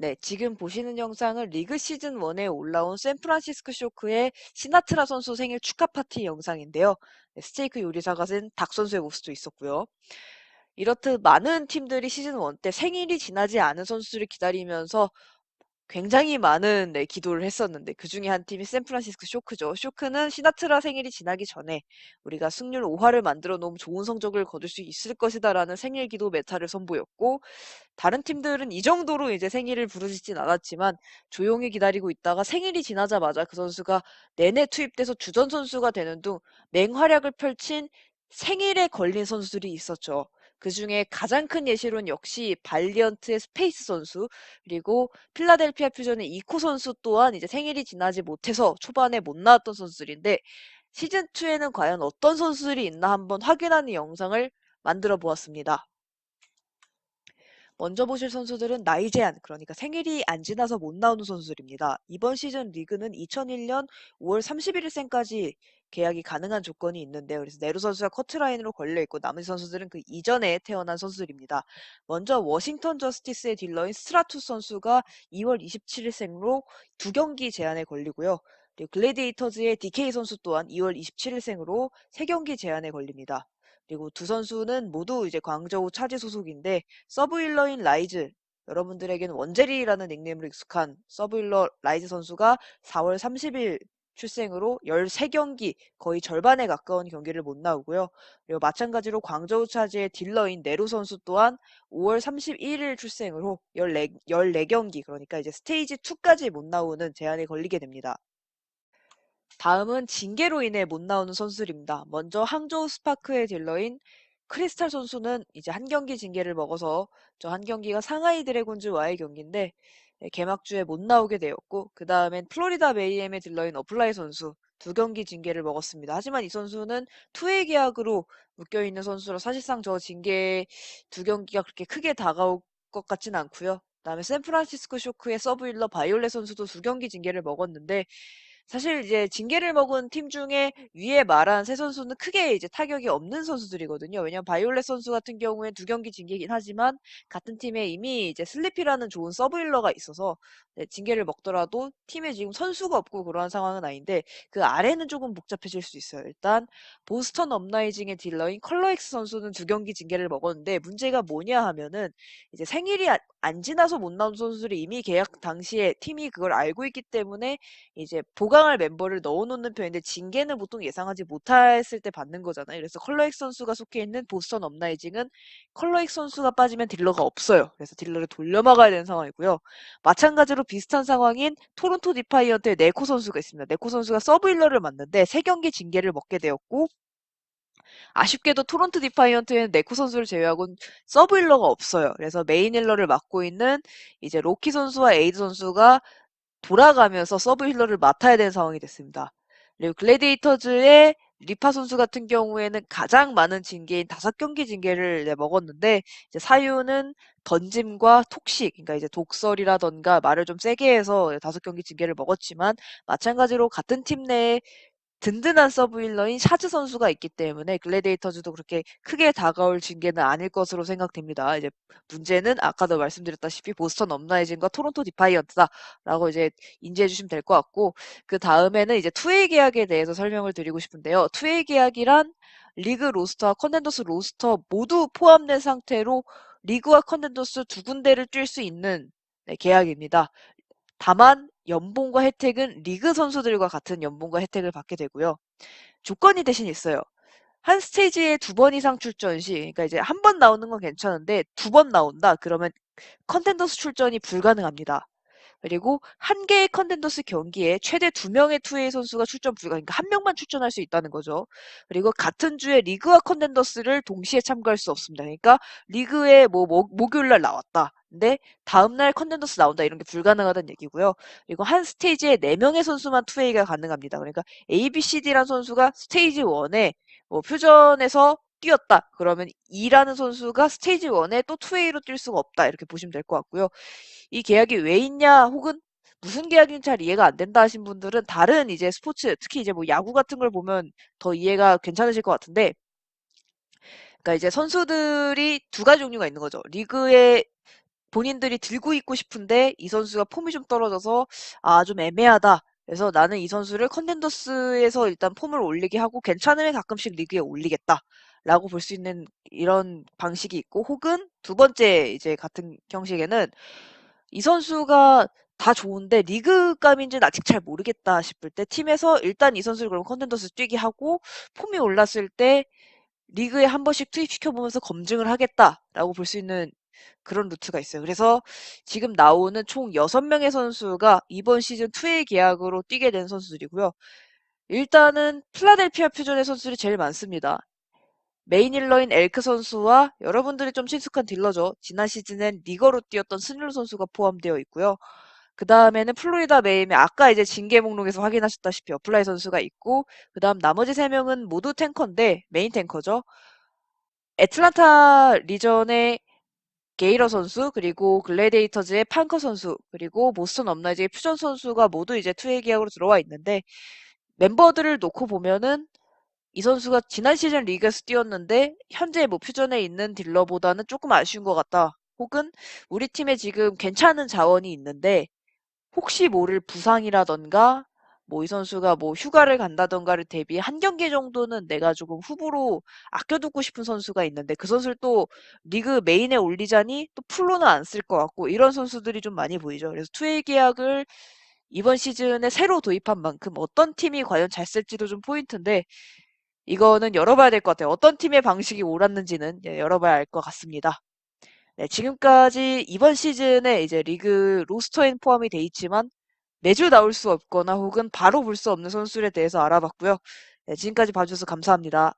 네, 지금 보시는 영상은 리그 시즌 1에 올라온 샌프란시스코 쇼크의 시나트라 선수 생일 축하 파티 영상인데요. 네, 스테이크 요리사가 쓴닭 선수의 모습도 있었고요. 이렇듯 많은 팀들이 시즌 1 때 생일이 지나지 않은 선수들을 기다리면서 굉장히 많은 네, 기도를 했었는데 그 중에 한 팀이 샌프란시스코 쇼크죠. 쇼크는 시나트라 생일이 지나기 전에 우리가 승률 5할을 만들어 놓으면 좋은 성적을 거둘 수 있을 것이다라는 생일 기도 메타를 선보였고 다른 팀들은 이 정도로 이제 생일을 부르짖진 않았지만 조용히 기다리고 있다가 생일이 지나자마자 그 선수가 내내 투입돼서 주전 선수가 되는 등 맹활약을 펼친 생일에 걸린 선수들이 있었죠. 그 중에 가장 큰 예시로는 역시 발리언트의 스페이스 선수, 그리고 필라델피아 퓨전의 이코 선수 또한 이제 생일이 지나지 못해서 초반에 못 나왔던 선수들인데 시즌2에는 과연 어떤 선수들이 있나 한번 확인하는 영상을 만들어 보았습니다. 먼저 보실 선수들은 나이 제한, 그러니까 생일이 안 지나서 못 나오는 선수들입니다. 이번 시즌 리그는 2001년 5월 31일생까지 계약이 가능한 조건이 있는데요. 그래서 네루 선수가 커트라인으로 걸려 있고 나머지 선수들은 그 이전에 태어난 선수들입니다. 먼저 워싱턴 저스티스의 딜러인 스트라투 선수가 2월 27일생으로 두 경기 제한에 걸리고요. 그리고 글래디에이터즈의 DK 선수 또한 2월 27일생으로 세 경기 제한에 걸립니다. 그리고 두 선수는 모두 이제 광저우 차지 소속인데 서브힐러인 라이즈 여러분들에게는 원제리라는 닉네임으로 익숙한 서브힐러 라이즈 선수가 4월 30일 출생으로 13경기 거의 절반에 가까운 경기를 못 나오고요. 그리고 마찬가지로 광저우 차지의 딜러인 네로 선수 또한 5월 31일 출생으로 14, 14경기 그러니까 이제 스테이지 2까지 못 나오는 제한에 걸리게 됩니다. 다음은 징계로 인해 못 나오는 선수들입니다. 먼저 항저우 스파크의 딜러인 크리스탈 선수는 이제 한 경기 징계를 먹어서 저 한 경기가 상하이 드래곤즈와의 경기인데 네, 개막주에 못 나오게 되었고 그 다음엔 플로리다 메이엠의 딜러인 어플라이 선수 두 경기 징계를 먹었습니다. 하지만 이 선수는 투웨이 계약으로 묶여 있는 선수로 사실상 저 징계 두 경기가 그렇게 크게 다가올 것 같진 않고요. 그다음에 샌프란시스코 쇼크의 서브일러 바이올레 선수도 두 경기 징계를 먹었는데 사실 이제 징계를 먹은 팀 중에 위에 말한 세 선수는 크게 이제 타격이 없는 선수들이거든요. 왜냐면 바이올렛 선수 같은 경우엔 두 경기 징계긴 하지만 같은 팀에 이미 이제 슬리피라는 좋은 서브힐러가 있어서 네, 징계를 먹더라도 팀에 지금 선수가 없고 그러한 상황은 아닌데 그 아래는 조금 복잡해질 수 있어요. 일단 보스턴 업라이징의 딜러인 컬러엑스 선수는 두 경기 징계를 먹었는데 문제가 뭐냐 하면은 이제 생일이 안, 안 지나서 못 나온 선수들이 이미 계약 당시에 팀이 그걸 알고 있기 때문에 이제 보강 보강할 멤버를 넣어놓는 편인데 징계는 보통 예상하지 못했을 때 받는 거잖아요. 그래서 컬러익 선수가 속해 있는 보스턴 업라이징은 컬러익 선수가 빠지면 딜러가 없어요. 그래서 딜러를 돌려막아야 되는 상황이고요. 마찬가지로 비슷한 상황인 토론토 디파이언트의 네코 선수가 있습니다. 네코 선수가 서브 힐러를 맞는데 3경기 징계를 먹게 되었고 아쉽게도 토론토 디파이언트에는 네코 선수를 제외하고는 서브 힐러가 없어요. 그래서 메인 힐러를 맡고 있는 이제 로키 선수와 에이드 선수가 돌아가면서 서브 힐러를 맡아야 되는 상황이 됐습니다. 그리고 글래디에이터즈의 리파 선수 같은 경우에는 가장 많은 징계인 다섯 경기 징계를 네, 먹었는데 이제 사유는 던짐과 톡식, 그러니까 이제 독설이라던가 말을 좀 세게 해서 다섯 경기 징계를 먹었지만 마찬가지로 같은 팀 내에 든든한 서브힐러인 샤즈 선수가 있기 때문에 글래디에이터즈도 그렇게 크게 다가올 징계는 아닐 것으로 생각됩니다. 이제 문제는 아까도 말씀드렸다시피 보스턴 업라이징과 토론토 디파이언트다라고 이제 인지해 주시면 될 것 같고 그 다음에는 이제 투웨이 계약에 대해서 설명을 드리고 싶은데요. 투웨이 계약이란 리그 로스터와 컨텐더스 로스터 모두 포함된 상태로 리그와 컨텐더스 두 군데를 뛸 수 있는 네, 계약입니다. 다만 연봉과 혜택은 리그 선수들과 같은 연봉과 혜택을 받게 되고요. 조건이 대신 있어요. 한 스테이지에 두 번 이상 출전 시, 그러니까 이제 한 번 나오는 건 괜찮은데 두 번 나온다. 그러면 컨텐더스 출전이 불가능합니다. 그리고 한 개의 컨텐더스 경기에 최대 두 명의 투웨이 선수가 출전 불가, 그러니까 한 명만 출전할 수 있다는 거죠. 그리고 같은 주에 리그와 컨텐더스를 동시에 참가할 수 없습니다. 그러니까 리그에 뭐, 뭐 목요일 날 나왔다. 근데 다음날 컨텐더스 나온다 이런 게 불가능하다는 얘기고요. 그리고 한 스테이지에 4명의 선수만 투웨이가 가능합니다. 그러니까 A, B, C, D란 선수가 스테이지 1에 뭐 표전에서 뛰었다. 그러면 2라는 선수가 스테이지 1에 또 투웨이로 뛸 수가 없다. 이렇게 보시면 될 것 같고요. 이 계약이 왜 있냐 혹은 무슨 계약인지 잘 이해가 안 된다 하신 분들은 다른 이제 스포츠 특히 이제 뭐 야구 같은 걸 보면 더 이해가 괜찮으실 것 같은데 그러니까 이제 선수들이 두 가지 종류가 있는 거죠. 리그에 본인들이 들고 있고 싶은데 이 선수가 폼이 좀 떨어져서 아, 좀 애매하다. 그래서 나는 이 선수를 컨텐더스에서 일단 폼을 올리게 하고 괜찮으면 가끔씩 리그에 올리겠다. 라고 볼 수 있는 이런 방식이 있고 혹은 두 번째 이제 같은 형식에는 이 선수가 다 좋은데 리그감인지는 아직 잘 모르겠다 싶을 때 팀에서 일단 이 선수를 그럼 컨텐더스 뛰게 하고 폼이 올랐을 때 리그에 한 번씩 투입시켜 보면서 검증을 하겠다라고 볼 수 있는 그런 루트가 있어요. 그래서 지금 나오는 총 6명의 선수가 이번 시즌 2의 계약으로 뛰게 된 선수들이고요. 일단은 필라델피아 퓨전의 선수들이 제일 많습니다. 메인 힐러인 엘크 선수와 여러분들이 좀 친숙한 딜러죠. 지난 시즌엔 리거로 뛰었던 스닐로 선수가 포함되어 있고요. 그 다음에는 플로리다 메임에 아까 이제 징계 목록에서 확인하셨다시피 어플라이 선수가 있고 그 다음 나머지 세 명은 모두 탱커인데 메인 탱커죠. 애틀란타 리전의 게이러 선수 그리고 글래디에이터즈의 판커 선수 그리고 보스턴 업라이즈의 퓨전 선수가 모두 이제 투의 계약으로 들어와 있는데 멤버들을 놓고 보면은 이 선수가 지난 시즌 리그에서 뛰었는데 현재 뭐 퓨전에 있는 딜러보다는 조금 아쉬운 것 같다. 혹은 우리 팀에 지금 괜찮은 자원이 있는데 혹시 모를 부상이라던가 뭐 이 선수가 뭐 휴가를 간다던가를 대비해 한 경기 정도는 내가 조금 후보로 아껴두고 싶은 선수가 있는데 그 선수를 또 리그 메인에 올리자니 또 풀로는 안 쓸 것 같고 이런 선수들이 좀 많이 보이죠. 그래서 투웨이 계약을 이번 시즌에 새로 도입한 만큼 어떤 팀이 과연 잘 쓸지도 좀 포인트인데 이거는 열어봐야 될 것 같아요. 어떤 팀의 방식이 옳았는지는 예, 열어봐야 알 것 같습니다. 네, 지금까지 이번 시즌에 이제 리그 로스터엔 포함이 돼 있지만 매주 나올 수 없거나 혹은 바로 볼 수 없는 선수들에 대해서 알아봤고요. 네, 지금까지 봐주셔서 감사합니다.